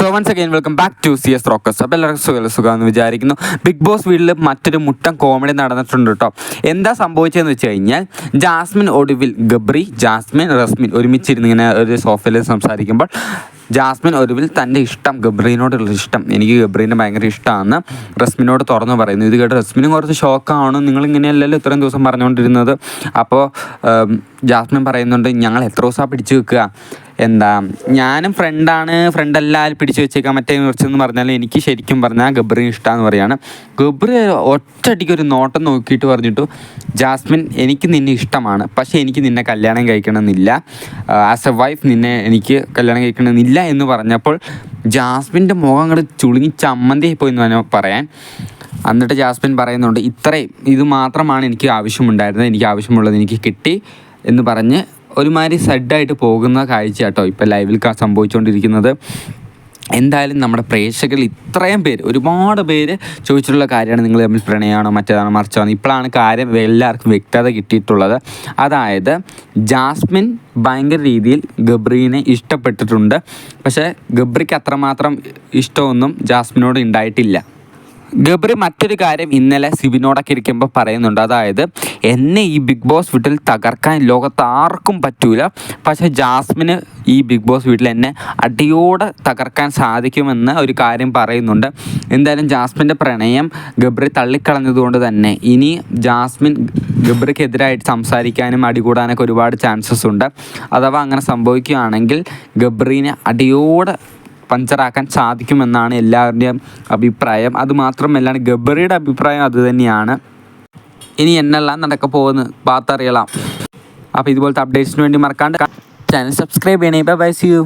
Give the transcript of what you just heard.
So once again welcome back to C S rocks അപ്പോൾ എല്ലാവർക്കും സുഖം സുഖമെന്ന് വിചാരിക്കുന്നു. ബിഗ് ബോസ് വീട്ടിൽ മറ്റൊരു മുട്ടം കോമഡി നടന്നിട്ടുണ്ട് കേട്ടോ എന്താ സംഭവിച്ചതെന്ന് വെച്ച് കഴിഞ്ഞാൽ ജാസ്മിൻ ഒടുവിൽ ഗബ്രി ജാസ്മിൻ റസ്മിൻ ഒരുമിച്ചിരുന്ന് ഇങ്ങനെ ഒരു സോഫയിൽ സംസാരിക്കുമ്പോൾ ജാസ്മിൻ ഒടുവിൽ തന്റെ ഇഷ്ടം ഗബ്രീനോടുള്ള ഇഷ്ടം എനിക്ക് ഗബ്രീനെ ഭയങ്കര ഇഷ്ടമാണ് റസ്മിനോട് തുറന്നു പറയുന്നു. ഇത് കേട്ട് റസ്മിനും കുറച്ച് ഷോക്കാണ് നിങ്ങളിങ്ങനെയല്ലല്ലോ ഇത്രയും ദിവസം പറഞ്ഞുകൊണ്ടിരുന്നത്. അപ്പോൾ ജാസ്മിൻ പറയുന്നുണ്ട് ഞങ്ങൾ എത്ര ദിവസമാണ് പിടിച്ചു വെക്കുക? എന്താ ഞാനും ഫ്രണ്ടാണ് ഫ്രണ്ടല്ല പിടിച്ചു വെച്ചേക്കാൻ മറ്റേ കുറച്ചെന്ന് പറഞ്ഞാൽ എനിക്ക് ശരിക്കും പറഞ്ഞാൽ ഗബ്രി ഇഷ്ടമാണെന്ന് പറയാണ്. ഗബ്രി ഒറ്റയടിക്ക് ഒരു നോട്ടം നോക്കിയിട്ട് പറഞ്ഞിട്ടു ജാസ്മിൻ എനിക്ക് നിന്നെ ഇഷ്ടമാണ്. പക്ഷേ എനിക്ക് നിന്നെ കല്യാണം കഴിക്കണമെന്നില്ല. ആസ് എ വൈഫ് നിന്നെ എനിക്ക് കല്യാണം കഴിക്കണമെന്നില്ല എന്ന് പറഞ്ഞപ്പോൾ ജാസ്മിന്റെ മുഖം അങ്ങോട്ട് ചുളുങ്ങി ചമ്മന്തി പോയി എന്ന് പറഞ്ഞാൽ പറയാൻ. എന്നിട്ട് ജാസ്മിൻ പറയുന്നുണ്ട് ഇത്രയും ഇത് മാത്രമാണ് എനിക്ക് ആവശ്യമുണ്ടായിരുന്നത്. എനിക്ക് ആവശ്യമുള്ളത് എനിക്ക് കിട്ടി എന്ന് പറഞ്ഞ് ഒരുമാതിരി സഡായിട്ട് പോകുന്ന കാഴ്ച കേട്ടോ ഇപ്പോൾ ലൈവിൽ സംഭവിച്ചുകൊണ്ടിരിക്കുന്നത്. എന്തായാലും നമ്മുടെ പ്രേക്ഷകരിൽ ഇത്രയും പേര് ഒരുപാട് പേര് ചോദിച്ചിട്ടുള്ള കാര്യമാണ് നിങ്ങൾ തമ്മിൽ പ്രണയമാണോ മറ്റേതാണോ മറിച്ചാണോ ഇപ്പോഴാണ് കാര്യം എല്ലാവർക്കും വ്യക്തത കിട്ടിയിട്ടുള്ളത്. അതായത് ജാസ്മിൻ ഭയങ്കര രീതിയിൽ ഗബ്രീനെ ഇഷ്ടപ്പെട്ടിട്ടുണ്ട്. പക്ഷേ ഗബ്രിക്ക് അത്രമാത്രം ഇഷ്ടമൊന്നും ജാസ്മിനോട് ഉണ്ടായിട്ടില്ല. ഗബ്രി മറ്റൊരു കാര്യം ഇന്നലെ സിബിനോടൊക്കെ ഇരിക്കുമ്പോൾ പറയുന്നുണ്ട്. അതായത് എന്നെ ഈ ബിഗ് ബോസ് വീട്ടിൽ തകർക്കാൻ ലോകത്ത് ആർക്കും പറ്റൂല. പക്ഷെ ജാസ്മിന് ഈ ബിഗ് ബോസ് വീട്ടിൽ എന്നെ അടിയോടെ തകർക്കാൻ സാധിക്കുമെന്ന് ഒരു കാര്യം പറയുന്നുണ്ട്. എന്തായാലും ജാസ്മിന്റെ പ്രണയം ഗബ്രി തള്ളിക്കളഞ്ഞതുകൊണ്ട് തന്നെ ഇനി ജാസ്മിൻ ഗബ്രിക്കെതിരായിട്ട് സംസാരിക്കാനും അടികൂടാനൊക്കെ ഒരുപാട് ചാൻസസ് ഉണ്ട്. അഥവാ അങ്ങനെ സംഭവിക്കുകയാണെങ്കിൽ ഗബ്രീനെ അടിയോടെ പഞ്ചറാക്കാൻ സാധിക്കുമെന്നാണ് എല്ലാവരുടെയും അഭിപ്രായം. അതുമാത്രമല്ല ഗബ്ബറിയുടെ അഭിപ്രായം അതുതന്നെയാണ് ഇനി എന്നെല്ലാം നടക്ക പോകുന്നത്? പാത്തറിയലാം. അപ്പോൾ ഇതുപോലത്തെ അപ്ഡേറ്റ്സിന് വേണ്ടി മറക്കാണ്ട് ചാനൽ സബ്സ്ക്രൈബ് ചെയ്യണേ. Bye bye see you